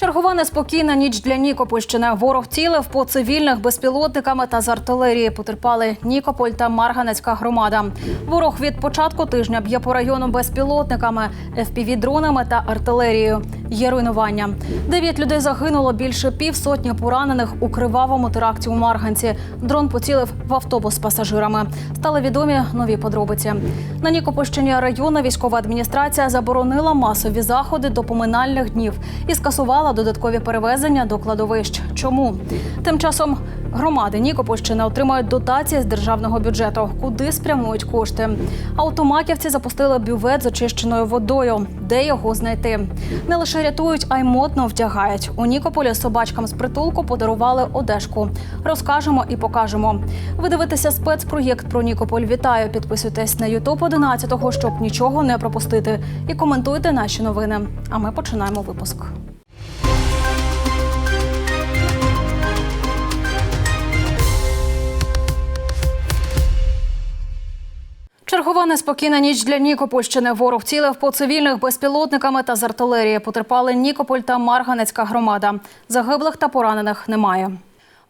Чергова неспокійна ніч для Нікопольщини. Ворог цілив по цивільних безпілотниками та з артилерії. Потерпали Нікополь та Марганецька громада. Ворог від початку тижня б'є по району безпілотниками, FPV-дронами та артилерією. Є руйнування. Дев'ять людей загинуло, більше півсотні поранених у кривавому теракті у Марганці. Дрон поцілив в автобус з пасажирами. Стали відомі нові подробиці. На Нікопольщині районна військова адміністрація заборонила масові заходи до поминальних днів і скасувала додаткові перевезення до кладовищ. Чому? Тим часом громади Нікопольщини отримають дотації з державного бюджету. Куди спрямують кошти? Автомаківці запустили бювет з очищеною водою. Де його знайти? Не лише рятують, а й модно вдягають. У Нікополі собачкам з притулку подарували одежку. Розкажемо і покажемо. Ви дивитеся спецпроєкт про Нікополь. Вітаю! Підписуйтесь на Ютуб 11 щоб нічого не пропустити. І коментуйте наші новини. А ми починаємо випуск. Чергова неспокійна ніч для Нікопольщини. Ворог цілив по цивільних безпілотниками та з артилерії. Потерпали Нікополь та Марганецька громада. Загиблих та поранених немає.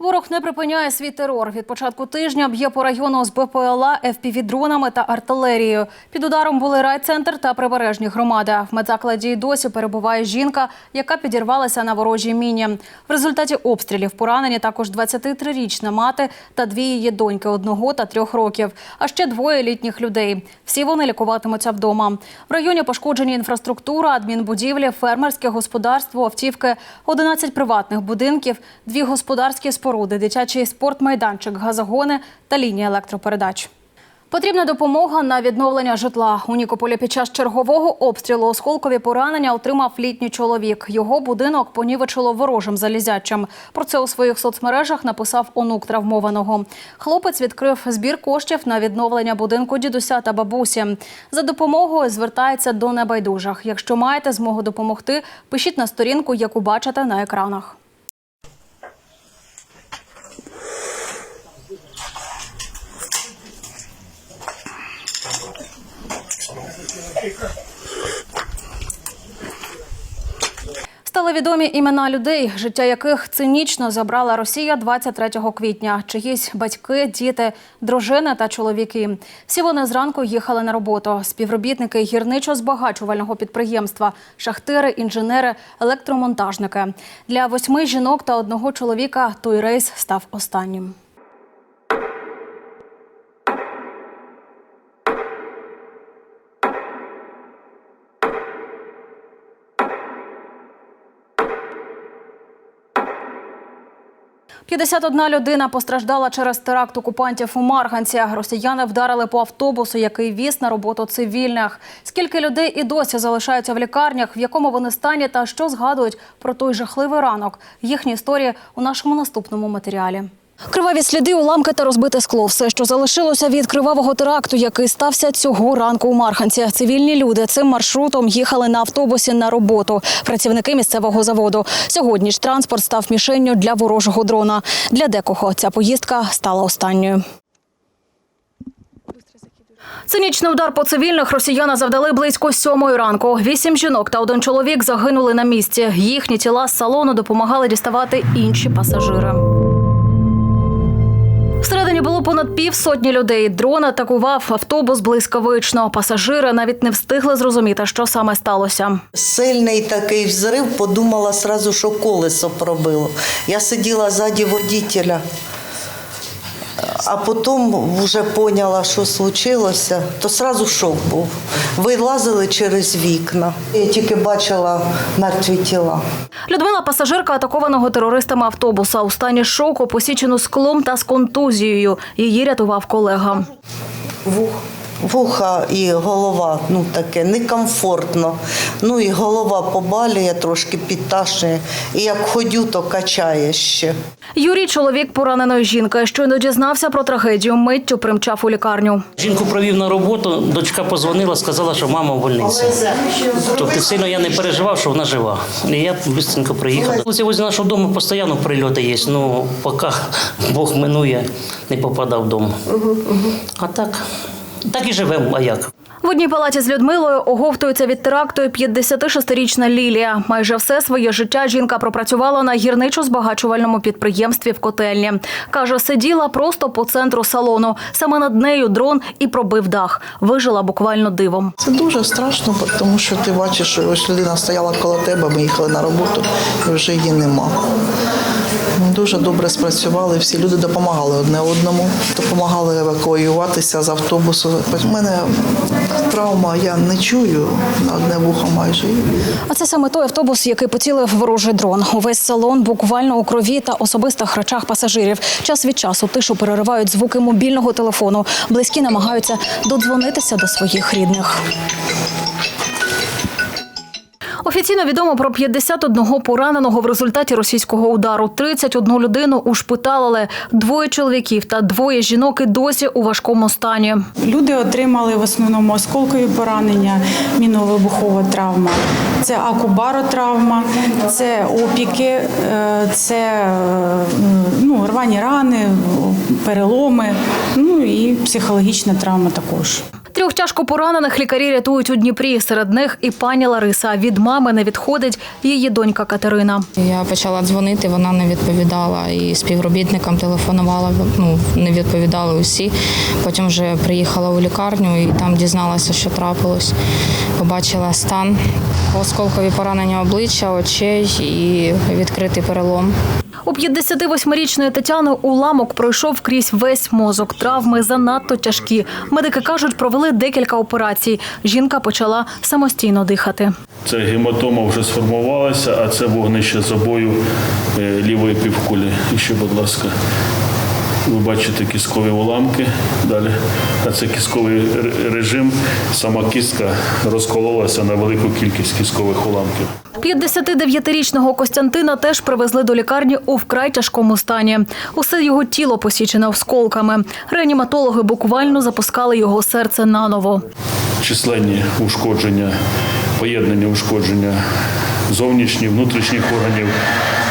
Ворог не припиняє свій терор. Від початку тижня б'є по району з БПЛА, ФПВ-дронами та артилерією. Під ударом були райцентр та прибережні громади. В медзакладі й досі перебуває жінка, яка підірвалася на ворожій міні. В результаті обстрілів поранені також 23-річна мати та дві її доньки одного та трьох років, а ще двоє літніх людей. Всі вони лікуватимуться вдома. В районі пошкоджені інфраструктура, адмінбудівлі, фермерське господарство, автівки, 11 приватних будинків, дві господарські споруди, дитячий спортмайданчик, газогони та лінія електропередач. Потрібна допомога на відновлення житла. У Нікополі під час чергового обстрілу осколкові поранення отримав літній чоловік. Його будинок понівечило ворожим залізячим. Про це у своїх соцмережах написав онук травмованого. Хлопець відкрив збір коштів на відновлення будинку дідуся та бабусі. За допомогою звертається до небайдужих. Якщо маєте змогу допомогти, пишіть на сторінку, яку бачите на екранах. Стали відомі імена людей, життя яких цинічно забрала Росія 23 квітня. Чиїсь батьки, діти, дружини та чоловіки. Всі вони зранку їхали на роботу. Співробітники гірничо-збагачувального підприємства, шахтири, інженери, електромонтажники. Для восьми жінок та одного чоловіка той рейс став останнім. – 51 людина постраждала через теракт окупантів у Марганці. Росіяни вдарили по автобусу, який віз на роботу цивільних. Скільки людей і досі залишаються в лікарнях, в якому вони стані та що згадують про той жахливий ранок. Їхні історії у нашому наступному матеріалі. Криваві сліди, уламки та розбите скло. Все, що залишилося від кривавого теракту, який стався цього ранку у Марханці. Цивільні люди цим маршрутом їхали на автобусі на роботу. Працівники місцевого заводу. Сьогодні ж транспорт став мішенню для ворожого дрона. Для декого ця поїздка стала останньою. Цинічний удар по цивільних росіяни завдали близько сьомої ранку. Вісім жінок та один чоловік загинули на місці. Їхні тіла з салону допомагали діставати інші пасажири. Всередині було понад півсотні людей. Дрон атакував автобус блискавично. Пасажири навіть не встигли зрозуміти, що саме сталося. Сильний такий взрив, подумала сразу, що колесо пробило. Я сиділа ззаді водителя, а потім вже поняла, що случилося, то сразу шок був. Вилазили через вікна. Я тільки бачила мертві тіла. Людмила пасажирка атакованого терористами автобуса у стані шоку, посічену склом та з контузією. Її рятував колега. Вух. Вуха і голова, ну таке некомфортно. Ну і голова побалює, трошки підташує. І як ходю, то качає ще. Юрій, чоловік пораненої жінки, щойно дізнався про трагедію, миттю примчав у лікарню. Жінку провів на роботу, дочка позвонила, сказала, що мама в больниці. Тобто сильно я не переживав, що вона жива. І я швидко приїхав. Ось возле нашого дому постійно прильоти є, ну поки Бог минує, не попадав вдома. А так, так і живемо, а як? В одній палаті з Людмилою оговтується від теракту і 56-річна Лілія. Майже все своє життя жінка пропрацювала на гірничо-збагачувальному підприємстві в котельні. Каже, сиділа просто по центру салону. Саме над нею дрон і пробив дах. Вижила буквально дивом. Це дуже страшно, тому що ти бачиш, що ось людина стояла коло тебе, ми їхали на роботу, і вже її нема. Дуже добре спрацювали, всі люди допомагали одне одному, допомагали евакуюватися з автобусу. У мене травма, я не чую на одне вухо майже. А це саме той автобус, який поцілив ворожий дрон. Увесь салон буквально у крові та особистих речах пасажирів. Час від часу тишу переривають звуки мобільного телефону. Близькі намагаються додзвонитися до своїх рідних. Офіційно відомо про 51 пораненого в результаті російського удару. 31 людину ушпиталили. Двоє чоловіків та двоє жінок і досі у важкому стані. Люди отримали в основному осколкові поранення, мінно-вибухова травма, це акубаротравма, це опіки, е, це е, ну, рвані рани, переломи, ну і психологічна травма також. Трьох тяжко поранених лікарі рятують у Дніпрі. Серед них і пані Лариса. Від мами не відходить її донька Катерина. Я почала дзвонити, вона не відповідала. І співробітникам телефонувала, ну не відповідали усі. Потім вже приїхала у лікарню і там дізналася, що трапилось. Побачила стан, осколкові поранення обличчя, очей і відкритий перелом. У 58-річної Тетяни уламок пройшов крізь весь мозок. Травми занадто тяжкі. Медики кажуть, провели декілька операцій. Жінка почала самостійно дихати. Це гематома вже сформувалася, а це вогнище забою е, лівої півкулі. І ще, будь ласка, ви бачите кісткові уламки далі. А це кістковий р- режим. Сама кістка розкололася на велику кількість кісткових уламків. 59-річного Костянтина теж привезли до лікарні у вкрай тяжкому стані. Усе його тіло посічене осколками. Реаніматологи буквально запускали його серце наново. Численні ушкодження, поєднання ушкодження зовнішніх, внутрішніх органів.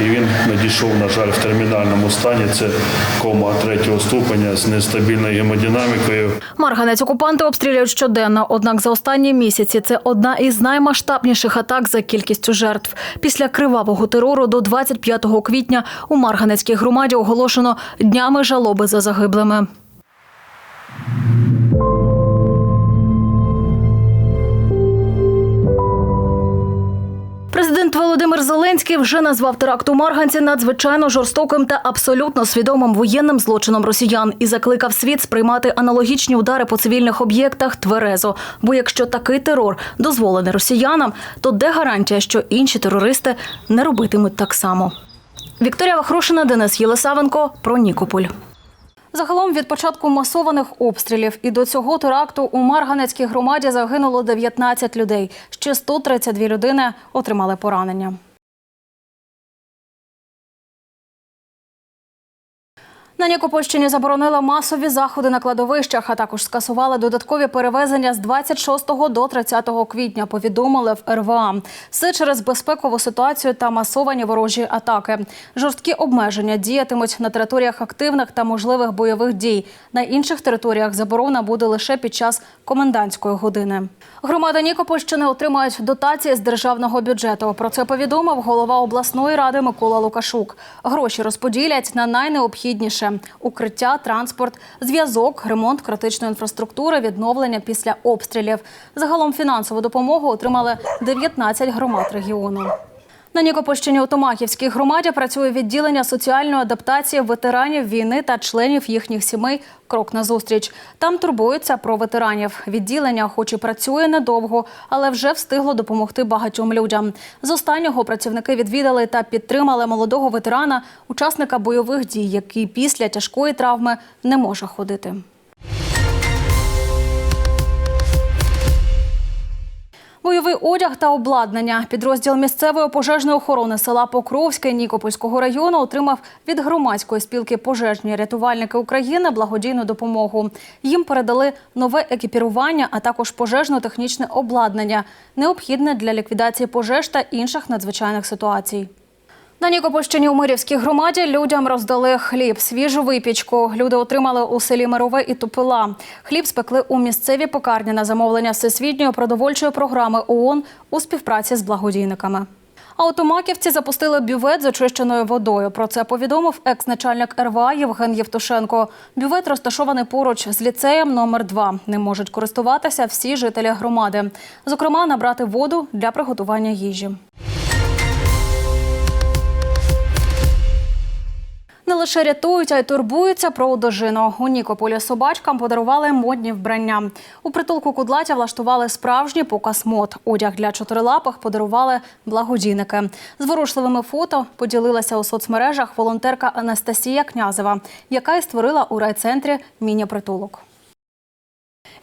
І він надійшов, на жаль, в термінальному стані. Це кома третього ступеня з нестабільною гемодинамікою. Марганець окупанти обстрілюють щоденно. Однак за останні місяці це одна із наймасштабніших атак за кількістю жертв. Після кривавого терору до 25 квітня у Марганецькій громаді оголошено днями жалоби за загиблими. Президент Володимир Зеленський вже назвав теракт у Марганці надзвичайно жорстоким та абсолютно свідомим воєнним злочином росіян і закликав світ сприймати аналогічні удари по цивільних об'єктах тверезо. Бо якщо такий терор дозволений росіянам, то де гарантія, що інші терористи не робитимуть так само? Вікторія Вахрушина, Денис Єлисавенко про Нікополь. Загалом від початку масованих обстрілів і до цього теракту у Марганецькій громаді загинуло 19 людей. Ще 132 людини отримали поранення. На Нікопольщині заборонила масові заходи на кладовищах, а також скасували додаткові перевезення з 26 до 30 квітня. Повідомили в РВА. Все через безпекову ситуацію та масовані ворожі атаки. Жорсткі обмеження діятимуть на територіях активних та можливих бойових дій. На інших територіях заборона буде лише під час комендантської години. Громада Нікопольщини отримають дотації з державного бюджету. Про це повідомив голова обласної ради Микола Лукашук. Гроші розподілять на найнеобхідніше: укриття, транспорт, зв'язок, ремонт критичної інфраструктури, відновлення після обстрілів. Загалом фінансову допомогу отримали 19 громад регіону. На Нікопольщині у Томаківській громаді працює відділення соціальної адаптації ветеранів війни та членів їхніх сімей Крок на зустріч. Там турбуються про ветеранів. Відділення, хоч і працює недовго, але вже встигло допомогти багатьом людям. З останнього працівники відвідали та підтримали молодого ветерана, учасника бойових дій, який після тяжкої травми не може ходити. Бойовий одяг та обладнання. Підрозділ місцевої пожежної охорони села Покровське Нікопольського району отримав від громадської спілки пожежні рятувальники України благодійну допомогу. Їм передали нове екіпірування, а також пожежно-технічне обладнання, необхідне для ліквідації пожеж та інших надзвичайних ситуацій. На Нікопольщині у Мирівській громаді людям роздали хліб, свіжу випічку. Люди отримали у селі Мирове і Тупила. Хліб спекли у місцевій пекарні на замовлення Всесвітньої продовольчої програми ООН у співпраці з благодійниками. А у Маківці запустили бювет з очищеною водою. Про це повідомив екс-начальник РВА Євген Євтушенко. Бювет розташований поруч з ліцеєм номер 2 Ним можуть користуватися всі жителі громади. Зокрема, набрати воду для приготування їжі. Не лише рятують, а й турбуються про одежину. У Нікополі собачкам подарували модні вбрання. У притулку Кудлатя влаштували справжній показ мод. Одяг для чотирилапих подарували благодійники. Зворушливими фото поділилася у соцмережах волонтерка Анастасія Князева, яка й створила у райцентрі міні-притулок.